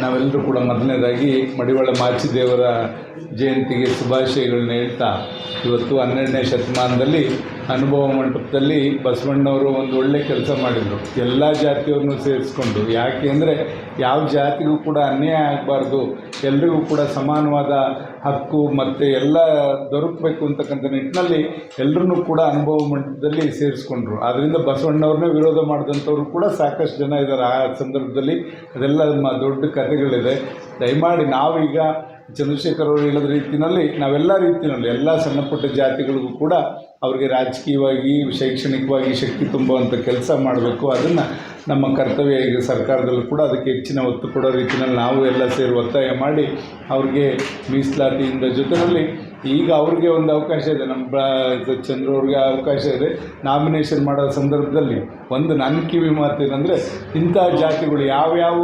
ನಾವೆಲ್ಲರೂ ಕೂಡ ಮೊದಲನೇದಾಗಿ ಮಡಿವಾಳ ಮಾಚಿದೇವರ ಜಯಂತಿಗೆ ಶುಭಾಶಯಗಳನ್ನ ಹೇಳ್ತಾ ಇವತ್ತು ಹನ್ನೆರಡನೇ ಶತಮಾನದಲ್ಲಿ ಅನುಭವ ಮಂಟಪದಲ್ಲಿ ಬಸವಣ್ಣವರು ಒಂದು ಒಳ್ಳೆ ಕೆಲಸ ಮಾಡಿದರು. ಎಲ್ಲ ಜಾತಿಯವ್ರನ್ನೂ ಸೇರಿಸ್ಕೊಂಡು. ಯಾಕೆ ಅಂದರೆ ಯಾವ ಜಾತಿಗೂ ಕೂಡ ಅನ್ಯಾಯ ಆಗಬಾರ್ದು. ಎಲ್ರಿಗೂ ಕೂಡ ಸಮಾನವಾದ ಹಕ್ಕು ಮತ್ತು ಎಲ್ಲ ದೊರಕಬೇಕು ಅಂತಕ್ಕಂಥ ನಿಟ್ಟಿನಲ್ಲಿ ಎಲ್ಲರನ್ನೂ ಕೂಡ ಅನುಭವ ಮಂಟಪದಲ್ಲಿ ಸೇರಿಸ್ಕೊಂಡ್ರು. ಆದ್ದರಿಂದ ಬಸವಣ್ಣವ್ರನ್ನೇ ವಿರೋಧ ಮಾಡಿದಂಥವ್ರು ಕೂಡ ಸಾಕಷ್ಟು ಜನ ಇದ್ದಾರೆ ಆ ಸಂದರ್ಭದಲ್ಲಿ ಅದೆಲ್ಲ ದೊಡ್ಡ ಕಥೆಗಳಿದೆ. ದಯಮಾಡಿ ನಾವೀಗ ಚಂದ್ರಶೇಖರ್ ಅವರು ಹೇಳಿದ ರೀತಿಯಲ್ಲಿ ನಾವೆಲ್ಲ ರೀತಿಯಲ್ಲಿ ಎಲ್ಲ ಸಣ್ಣ ಪುಟ್ಟ ಜಾತಿಗಳಿಗೂ ಕೂಡ ಅವರಿಗೆ ರಾಜಕೀಯವಾಗಿ, ಶೈಕ್ಷಣಿಕವಾಗಿ ಶಕ್ತಿ ತುಂಬುವಂಥ ಕೆಲಸ ಮಾಡಬೇಕು. ಅದನ್ನು ನಮ್ಮ ಕರ್ತವ್ಯ ಈಗ ಸರ್ಕಾರದಲ್ಲೂ ಕೂಡ ಅದಕ್ಕೆ ಹೆಚ್ಚಿನ ಒತ್ತು ಕೊಡೋ ರೀತಿಯಲ್ಲಿ ನಾವು ಎಲ್ಲ ಸೇರಿ ಒತ್ತಾಯ ಮಾಡಿ ಅವ್ರಿಗೆ ಮೀಸಲಾತಿಯಿಂದ ಜೊತೆಯಲ್ಲಿ ಈಗ ಅವ್ರಿಗೆ ಒಂದು ಅವಕಾಶ ಇದೆ. ನಮ್ಮ ಚಂದ್ರು ಅವ್ರಿಗೆ ಅವಕಾಶ ಇದೆ. ನಾಮಿನೇಷನ್ ಮಾಡೋ ಸಂದರ್ಭದಲ್ಲಿ ಒಂದು ನನ್ನ ಕಿವಿ ಮಾತೇನೆಂದರೆ ಇಂಥ ಜಾತಿಗಳು ಯಾವ್ಯಾವ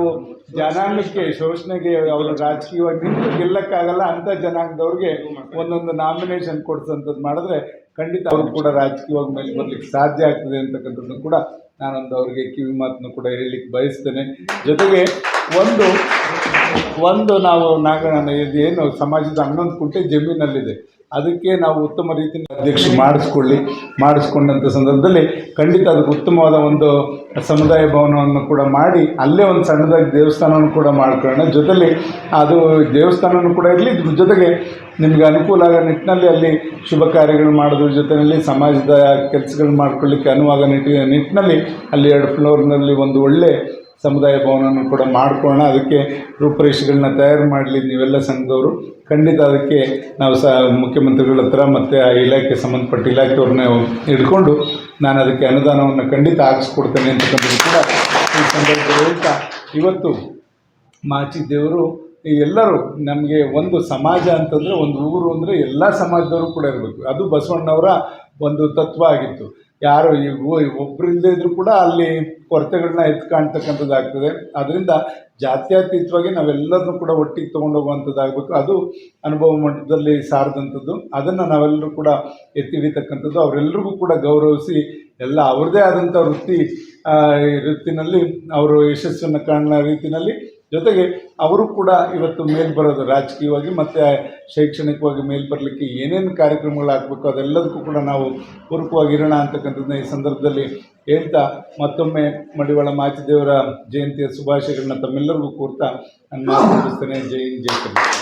ಜನಾಂಗಕ್ಕೆ ಶೋಷಣೆಗೆ ಅವರು ರಾಜಕೀಯವಾಗಿ ನಿಂತು ಗೆಲ್ಲಕ್ಕಾಗಲ್ಲ ಅಂಥ ಜನಾಂಗದವ್ರಿಗೆ ಒಂದೊಂದು ನಾಮಿನೇಷನ್ ಕೊಡ್ಸೋಂಥದ್ದು ಮಾಡಿದ್ರೆ ಖಂಡಿತ ಅವ್ರು ಕೂಡ ರಾಜಕೀಯವಾಗಿ ಮೇಲೆ ಬರ್ಲಿಕ್ಕೆ ಸಾಧ್ಯ ಆಗ್ತದೆ ಅಂತಕ್ಕಂಥದ್ದು ಕೂಡ ನಾನೊಂದು ಅವ್ರಿಗೆ ಕಿವಿ ಮಾತನ್ನು ಕೂಡ ಹೇಳಲಿಕ್ಕೆ ಬಯಸ್ತೇನೆ. ಜೊತೆಗೆ ಒಂದು ಒಂದು ನಾವು ನಾಗ ಏನು ಸಮಾಜದ ಹನ್ನೊಂದು ಕುಂಟೆ ಜಮೀನಲ್ಲಿದೆ. ಅದಕ್ಕೆ ನಾವು ಉತ್ತಮ ರೀತಿಯಲ್ಲಿ ಅಧ್ಯಕ್ಷ ಮಾಡಿಸ್ಕೊಳ್ಳಿ ಮಾಡಿಸ್ಕೊಂಡಂಥ ಸಂದರ್ಭದಲ್ಲಿ ಖಂಡಿತ ಅದಕ್ಕೆ ಉತ್ತಮವಾದ ಒಂದು ಸಮುದಾಯ ಭವನವನ್ನು ಕೂಡ ಮಾಡಿ, ಅಲ್ಲೇ ಒಂದು ಸಣ್ಣದಾಗಿ ದೇವಸ್ಥಾನವನ್ನು ಕೂಡ ಮಾಡ್ಕೊಳ್ಳೋಣ. ಜೊತೆಲಿ ಅದು ದೇವಸ್ಥಾನವೂ ಕೂಡ ಇರಲಿ ಜೊತೆಗೆ ನಿಮಗೆ ಅನುಕೂಲ ಆಗೋ ನಿಟ್ಟಿನಲ್ಲಿ ಅಲ್ಲಿ ಶುಭ ಕಾರ್ಯಗಳು ಮಾಡೋದ್ರ ಜೊತೆಯಲ್ಲಿ ಸಮಾಜದ ಕೆಲಸಗಳು ಮಾಡ್ಕೊಳ್ಳಿಕ್ಕೆ ಅನುವಾಗ ನಿಟ್ಟಿನ ನಿಟ್ಟಿನಲ್ಲಿ ಅಲ್ಲಿ ಎರಡು ಫ್ಲೋರ್ನಲ್ಲಿ ಒಂದು ಒಳ್ಳೆ ಸಮುದಾಯ ಭವನವನ್ನು ಕೂಡ ಮಾಡ್ಕೊಳ್ಳೋಣ. ಅದಕ್ಕೆ ರೂಪರೇಷೆಗಳನ್ನ ತಯಾರು ಮಾಡಲಿ, ನೀವೆಲ್ಲ ಸಂಘದವರು. ಖಂಡಿತ ಅದಕ್ಕೆ ನಾವು ಸಹ ಮುಖ್ಯಮಂತ್ರಿಗಳ ಹತ್ರ ಮತ್ತು ಆ ಇಲಾಖೆ ಸಂಬಂಧಪಟ್ಟ ಇಲಾಖೆಯವ್ರನ್ನ ಹಿಡ್ಕೊಂಡು ನಾನು ಅದಕ್ಕೆ ಅನುದಾನವನ್ನು ಖಂಡಿತ ಹಾಕಿಸ್ಕೊಡ್ತೇನೆ ಅಂತಕ್ಕಂಥದ್ದು ಕೂಡ ಈ ಸಂದರ್ಭದಲ್ಲಿ ಇವತ್ತು ಮಾಚಿ ದೇವರು ಎಲ್ಲರೂ ನಮಗೆ ಒಂದು ಸಮಾಜ ಅಂತಂದರೆ ಒಂದು ಊರು ಅಂದರೆ ಎಲ್ಲ ಸಮಾಜದವರು ಕೂಡ ಇರಬೇಕು. ಅದು ಬಸವಣ್ಣವರ ಒಂದು ತತ್ವ ಆಗಿತ್ತು. ಯಾರು ಈ ಊ- ಒಬ್ರಿಲ್ಲದೆ ಇದ್ರೂ ಕೂಡ ಅಲ್ಲಿ ಕೊರತೆಗಳನ್ನ ಎತ್ತು ಕಾಣ್ತಕ್ಕಂಥದ್ದಾಗ್ತದೆ. ಅದರಿಂದ ಜಾತ್ಯತೀತವಾಗಿ ನಾವೆಲ್ಲರನ್ನು ಕೂಡ ಒಟ್ಟಿಗೆ ತಗೊಂಡು ಹೋಗುವಂಥದ್ದಾಗಬೇಕು ಅದು ಅನುಭವ ಮಟ್ಟದಲ್ಲಿ ಸಾರದಂಥದ್ದು. ಅದನ್ನು ನಾವೆಲ್ಲರೂ ಕೂಡ ಎತ್ತಿ ಹಿಡಿತಕ್ಕಂಥದ್ದು. ಅವರೆಲ್ಲರಿಗೂ ಕೂಡ ಗೌರವಿಸಿ ಎಲ್ಲ ಅವ್ರದ್ದೇ ಆದಂಥ ವೃತ್ತಿ ವೃತ್ತಿನಲ್ಲಿ, ಅವರು ಯಶಸ್ಸನ್ನು ಕಾಣೋ ರೀತಿಯಲ್ಲಿ ಜೊತೆಗೆ ಅವರು ಕೂಡ ಇವತ್ತು ಮೇಲ್ ಬರೋದು ರಾಜಕೀಯವಾಗಿ ಮತ್ತು ಶೈಕ್ಷಣಿಕವಾಗಿ ಮೇಲ್ ಬರಲಿಕ್ಕೆ ಏನೇನು ಕಾರ್ಯಕ್ರಮಗಳು ಹಾಕಬೇಕು ಅದೆಲ್ಲದಕ್ಕೂ ಕೂಡ ನಾವು ಪೂರಕವಾಗಿರೋಣ ಅಂತಕ್ಕಂಥದ್ದನ್ನ ಈ ಸಂದರ್ಭದಲ್ಲಿ ಹೇಳ್ತಾ ಮತ್ತೊಮ್ಮೆ ಮಡಿವಾಳ ಮಾಚಿದೇವರ ಜಯಂತಿಯ ಶುಭಾಶಯಗಳನ್ನ ತಮ್ಮೆಲ್ಲರಿಗೂ ಕೋರ್ತಾ ನಾನು ಮಾತು ಮುಗಿಸ್ತೇನೆ. ಜೈ ಹಿಂದ್, ಜೈ ಕರ್ನಾಟಕ.